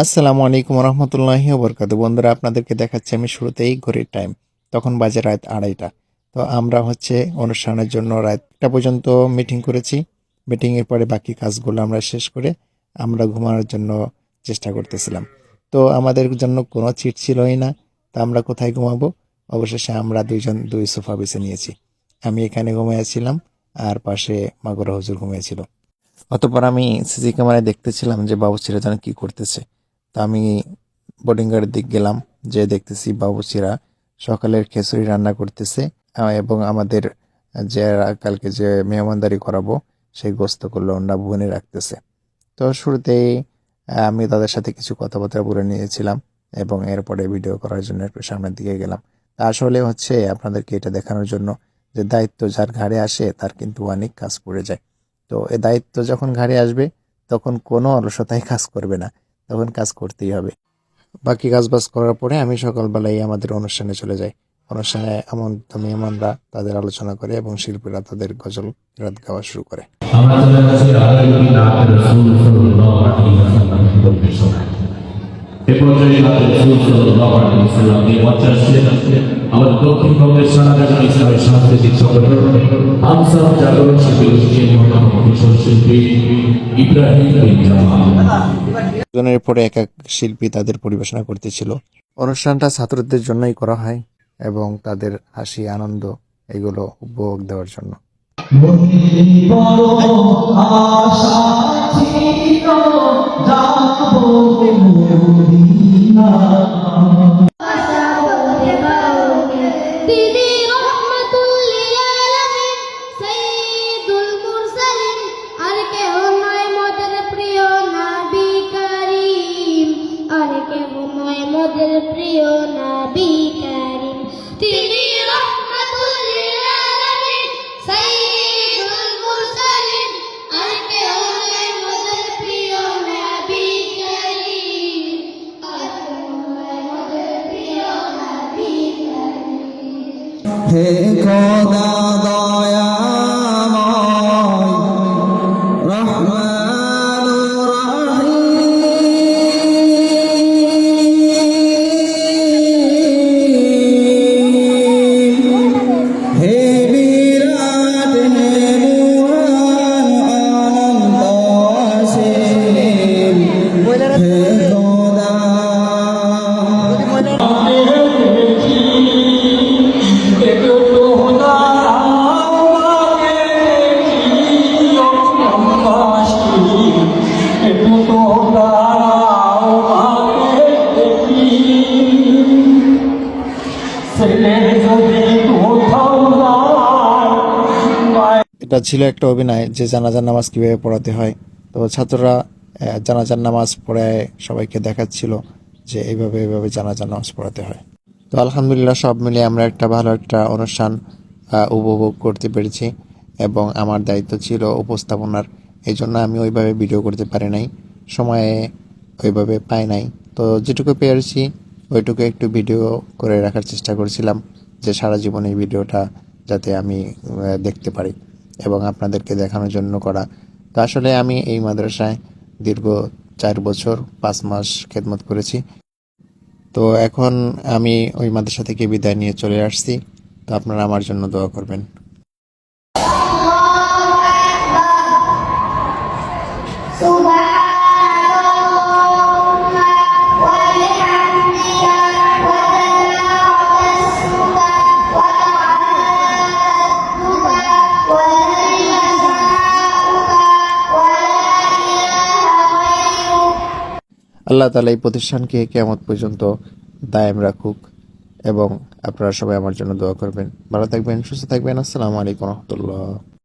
আসসালামু আলাইকুম রহমতুল্লাহি বরকাত বন্ধুরা, আপনাদেরকে দেখাচ্ছি আমি শুরুতেই ঘড়ির টাইম তখন বাজে রাত আড়াইটা। তো আমরা হচ্ছে অনুষ্ঠানের জন্য রাতটা পর্যন্ত মিটিং করেছি। মিটিংয়ের পরে বাকি কাজগুলো আমরা শেষ করে আমরা ঘুমানোর জন্য চেষ্টা করতেছিলাম। তো আমাদের জন্য কোনো চিট ছিলই না। তো আমরা কোথায় ঘুমাবো? অবশেষে আমরা দুইজন দুই সোফা বেছে নিয়েছি। আমি এখানে ঘুমিয়েছিলাম, আর পাশে মাগুরা হুজুর ঘুমিয়েছিল। অতপর আমি সিসি ক্যামেরায় দেখতেছিলাম যে বাবুচিরা যেন কী করতেছে। তা আমি বোর্ডিং গাড়ির দিক গেলাম যে দেখতেছি বাবুচিরা সকালের খিচুড়ি রান্না করতেছে এবং আমাদের যে কালকে যে মেহমানদারি করাবো, সেই গোস্তগুলো ওনারা ভুনে রাখতেছে। তো শুরুতেই আমি তাদের সাথে কিছু কথাবার্তা বলে নিয়েছিলাম এবং এরপরে ভিডিও করার জন্য একটু সামনের দিকে গেলাম। তা আসলে হচ্ছে আপনাদেরকে এটা দেখানোর জন্য যে দায়িত্ব যার ঘাড়ে আসে, তার কিন্তু অনেক কাজ পড়ে যায়। তো এ দায়িত্ব যখন ঘাড়ে আসবে, তখন কোনো অলসতায় কাজ করবে না। তখন কাজ করতেই হবে। বাকি কাজ বাজ করার পরে আমি সকালবেলায় আমাদের অনুষ্ঠানে চলে যাই। অনুষ্ঠানে এমন মেহমানরা তাদের আলোচনা করে এবং শিল্পীরা তাদের গজল রাত গাওয়া শুরু করে আমরা চলে যাচ্ছি আগামী নাথ রসুল সাল্লাল্লাহু আলাইহি ওয়াসাল্লাম পরিবেশনা এ পর্যায়ে নাথ সাল্লাল্লাহু আলাইহি ওয়াসাল্লাম নিয়ে মঞ্চে আসছেন। আমাদের দক্ষিণবঙ্গের সারাজাগান ইসলামী সাংস্কৃতিক সংগঠন আনসার জাগরণ শিল্পী কিশোর শিল্পী ইব্রাহিম বিন জামাল। একজনের পরে এক এক শিল্পী তাদের পরিবেশনা করতেছিল। অনুষ্ঠানটা ছাত্রদের জন্যই করা হয় এবং তাদের হাসি আনন্দ এগুলো উপভোগ দেওয়ার জন্য। Allah হে খোদা এটা ছিল একটা অভিনয় যে জানাজার নামাজ কীভাবে পড়াতে হয়। তো ছাত্ররা জানাজার নামাজ পড়ায় সবাইকে দেখাচ্ছিল যে এইভাবে এইভাবে জানাজার নামাজ পড়াতে হয়। তো আলহামদুলিল্লাহ সব মিলে আমরা একটা ভালো একটা অনুষ্ঠান উপভোগ করতে পেরেছি এবং আমার দায়িত্ব ছিল উপস্থাপনার। এই জন্য আমি ওইভাবে ভিডিও করতে পারি নাই, সময়ে ওইভাবে পাই নাই। তো যেটুকু পেরেছি, ওইটুকু একটু ভিডিও করে রাখার চেষ্টা করেছিলাম যে সারা জীবন ভিডিওটা যাতে আমি দেখতে পারি। এবং আপনাদেরকে দেখানোর জন্য করা। তো আসলে আমি এই মাদ্রাসায় দীর্ঘ চার বছর, পাঁচ মাস খেদমত করেছি। তো এখন আমি ওই মাদ্রাসা থেকে বিদায় নিয়ে চলে আসছি। তো আপনারা আমার জন্য দোয়া করবেন। আল্লাহ তালা এই প্রতিষ্ঠানকে কেমন পর্যন্ত দায়েম রাখুক এবং আপনারা সবাই আমার জন্য দোয়া করবেন। ভালো থাকবেন, সুস্থ থাকবেন। আসসালামু আলাইকুম রহমতুল্লাহ।